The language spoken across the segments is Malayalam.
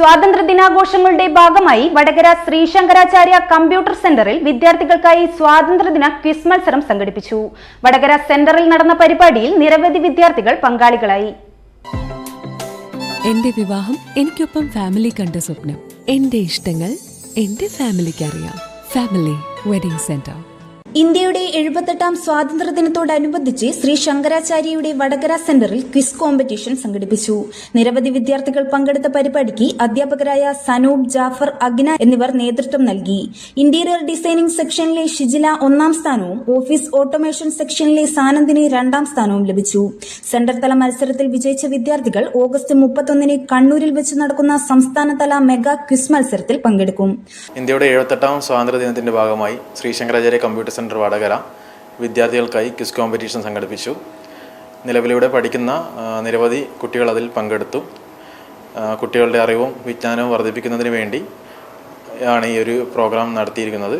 സ്വാതന്ത്ര്യ ദിനാഘോഷങ്ങളുടെ ഭാഗമായി വടകര ശ്രീ ശങ്കരാചാര്യ കമ്പ്യൂട്ടർ സെന്ററിൽ വിദ്യാർത്ഥികൾക്കായി സ്വാതന്ത്ര്യദിന ക്വിസ് മത്സരം സംഘടിപ്പിച്ചു. വടകര സെന്ററിൽ നടന്ന പരിപാടിയിൽ നിരവധി വിദ്യാർത്ഥികൾ പങ്കാളികളായി. എന്റെ വിവാഹം എനിക്കൊപ്പം ഫാമിലി കണ്ട സ്വപ്നം. എന്റെ ഇഷ്ടങ്ങൾ എന്റെ ഫാമിലിക്ക് അറിയാം ഫാമിലി വെഡിംഗ് സെന്റർ. ഇന്ത്യയുടെ എഴുപത്തെട്ടാം സ്വാതന്ത്ര്യദിനത്തോടനുബന്ധിച്ച് ശ്രീ ശങ്കരാചാര്യയുടെ വടകര സെന്ററിൽ ക്വിസ് കോമ്പറ്റീഷൻ സംഘടിപ്പിച്ചു. നിരവധി വിദ്യാർത്ഥികൾ പങ്കെടുത്ത പരിപാടിക്ക് അധ്യാപകരായ സനൂബ് ജാഫർ അഗ്ന എന്നിവർ നേതൃത്വം നൽകി. ഇന്റീരിയർ ഡിസൈനിംഗ് സെക്ഷനിലെ ഷിജില ഒന്നാം സ്ഥാനവും ഓഫീസ് ഓട്ടോമേഷൻ സെക്ഷനിലെ സാനന്ദിന് രണ്ടാം സ്ഥാനവും ലഭിച്ചു. സെന്റർ തല മത്സരത്തിൽ വിജയിച്ച വിദ്യാർത്ഥികൾ ഓഗസ്റ്റ് മുപ്പത്തൊന്നിന് കണ്ണൂരിൽ വെച്ച് നടക്കുന്ന സംസ്ഥാനതല മെഗാ ക്വിസ് മത്സരത്തിൽ പങ്കെടുക്കും. ഇന്ത്യയുടെ എഴുപത്തെട്ടാം സ്വാതന്ത്ര്യ ദിനത്തിന്റെ ഭാഗമായി ശ്രീ ശങ്കരാചാര്യ കമ്പ്യൂട്ടർ സെന്റർ വടകര വിദ്യാർത്ഥികൾക്കായി ക്വിസ് കോമ്പറ്റീഷൻ സംഘടിപ്പിച്ചു. നിലവിലിവിടെ പഠിക്കുന്ന നിരവധി കുട്ടികൾ അതിൽ പങ്കെടുത്തു. കുട്ടികളുടെ അറിവും വിജ്ഞാനവും വർദ്ധിപ്പിക്കുന്നതിന് വേണ്ടി ആണ് ഈ ഒരു പ്രോഗ്രാം നടത്തിയിരിക്കുന്നത്.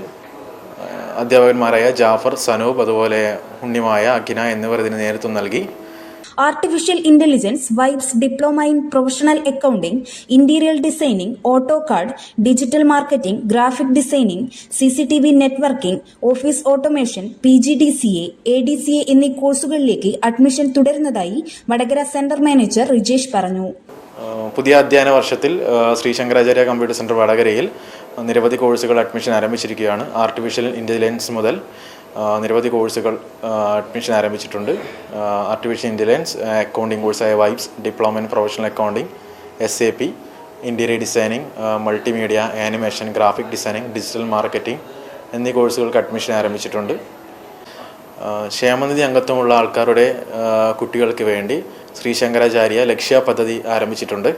അധ്യാപകന്മാരായ ജാഫർ സനൂബ് അതുപോലെ ഉണ്ണിമായ അഖിന എന്നിവർ ഇതിന് നേതൃത്വം നൽകി. Artificial intelligence vibes diploma in professional accounting interior designing AutoCAD digital marketing graphic designing C C T V networking office automation P G D C A A D C A എന്നീ കോഴ്സുകളിലേക്ക് അഡ്മിഷൻ തുടരുന്നതായി വടകര സെന്റർ മാനേജർ റിജേഷ് പറഞ്ഞു. പുതിയ അധ്യയന വർഷത്തിൽ ശ്രീ ശങ്കരാചാര്യ കമ്പ്യൂട്ടർ സെന്റർ വടകരയിൽ നിരവധി കോഴ്സുകൾ അഡ്മിഷൻ ആരംഭിച്ചിരിക്കുകയാണ്. ആർട്ടിഫിഷ്യൽ ഇന്റലിജൻസ് മുതൽ നിരവധി കോഴ്സുകൾ അഡ്മിഷൻ ആരംഭിച്ചിട്ടുണ്ട്. Artificial intelligence accounting കോഴ്സായ vibes diploma in professional accounting S A P interior designing multimedia animation graphic designing digital marketing എന്നീ കോഴ്സുകൾക്ക് അഡ്മിഷൻ ആരംഭിച്ചിട്ടുണ്ട്. ക്ഷേമനിധി അംഗത്വമുള്ള ആൾക്കാരുടെ കുട്ടികൾക്ക് വേണ്ടി ശ്രീ ശങ്കരാചാര്യ ലക്ഷ്യ പദ്ധതി ആരംഭിച്ചിട്ടുണ്ട്.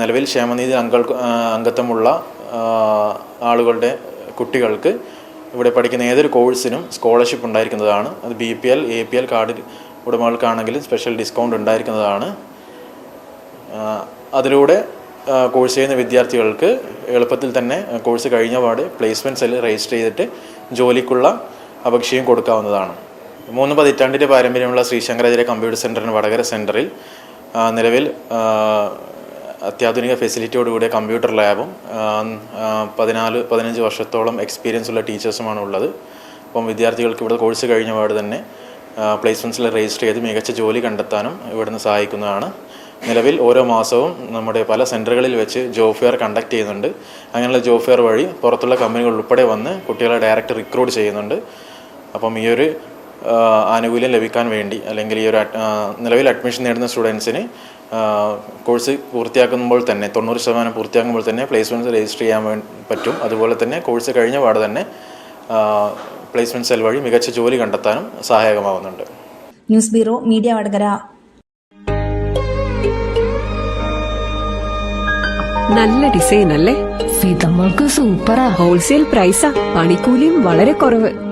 നിലവിൽ ക്ഷേമനിധി അംഗ അംഗത്വമുള്ള ആളുകളുടെ കുട്ടികൾക്ക് ഇവിടെ പഠിക്കുന്ന ഏതൊരു കോഴ്സിനും സ്കോളർഷിപ്പ് ഉണ്ടായിരിക്കുന്നതാണ്. അത് B P L A P L card ഉടമകൾക്കാണെങ്കിലും special discount ഉണ്ടായിരിക്കുന്നതാണ്. അതിലൂടെ കോഴ്സ് ചെയ്യുന്ന വിദ്യാർത്ഥികൾക്ക് എളുപ്പത്തിൽ തന്നെ കോഴ്സ് കഴിഞ്ഞ പാട് പ്ലേസ്മെന്റ് എല്ലാം രജിസ്റ്റർ ചെയ്തിട്ട് ജോലിക്കുള്ള അപേക്ഷയും കൊടുക്കാവുന്നതാണ്. മൂന്ന് പതിറ്റാണ്ടിന്റെ പാരമ്പര്യമുള്ള ശ്രീ ശങ്കരാചാര്യ കമ്പ്യൂട്ടർ സെന്ററിന് വടകര സെന്ററിൽ നിലവിൽ അത്യാധുനിക ഫെസിലിറ്റിയോടുകൂടിയ കമ്പ്യൂട്ടർ ലാബും പതിനാല് പതിനഞ്ച് വർഷത്തോളം എക്സ്പീരിയൻസ് ഉള്ള ടീച്ചേഴ്സുമാണ് ഉള്ളത്. അപ്പം വിദ്യാർത്ഥികൾക്ക് ഇവിടെ കോഴ്സ് കഴിഞ്ഞ പാട് തന്നെ പ്ലേസ്മെന്റ്സിൽ രജിസ്റ്റർ ചെയ്ത് മികച്ച ജോലി കണ്ടെത്താനും ഇവിടുന്ന് സഹായിക്കുന്നതാണ്. നിലവിൽ ഓരോ മാസവും നമ്മുടെ പല സെന്ററുകളിൽ വെച്ച് ജോബ് ഫെയർ കണ്ടക്ട് ചെയ്യുന്നുണ്ട്. അങ്ങനെയുള്ള ജോബ് ഫെയർ വഴി പുറത്തുള്ള കമ്പനികൾ ഉൾപ്പെടെ വന്ന് കുട്ടികളെ ഡയറക്റ്റ് റിക്രൂട്ട് ചെയ്യുന്നുണ്ട്. അപ്പം ഈ ഒരു ആനുകൂല്യം ലഭിക്കാൻ വേണ്ടി അല്ലെങ്കിൽ ഈ ഒരു നിലവിൽ അഡ്മിഷൻ നേടുന്ന സ്റ്റുഡൻസിന് കോഴ്സ് പൂർത്തിയാക്കുമ്പോൾ തന്നെ തൊണ്ണൂറ് ശതമാനം പൂർത്തിയാക്കുമ്പോൾ തന്നെ പ്ലേസ്മെന്റ്സ് രജിസ്റ്റർ ചെയ്യാൻ പറ്റും. അതുപോലെ തന്നെ കോഴ്സ് കഴിഞ്ഞ പാടെ തന്നെ പ്ലേസ്മെന്റ് സെൽ വഴി മികച്ച ജോലി കണ്ടെത്താനും സഹായകമാവുന്നുണ്ട്. News bureau media Vadakara. നല്ല ഡിസൈൻ അല്ലേ? ഫിതമ്മൾക്ക് സൂപ്പറാ. ഹോൾസെയിൽ പ്രൈസാ. പണിക്കൂലിയും വളരെ കുറവ്.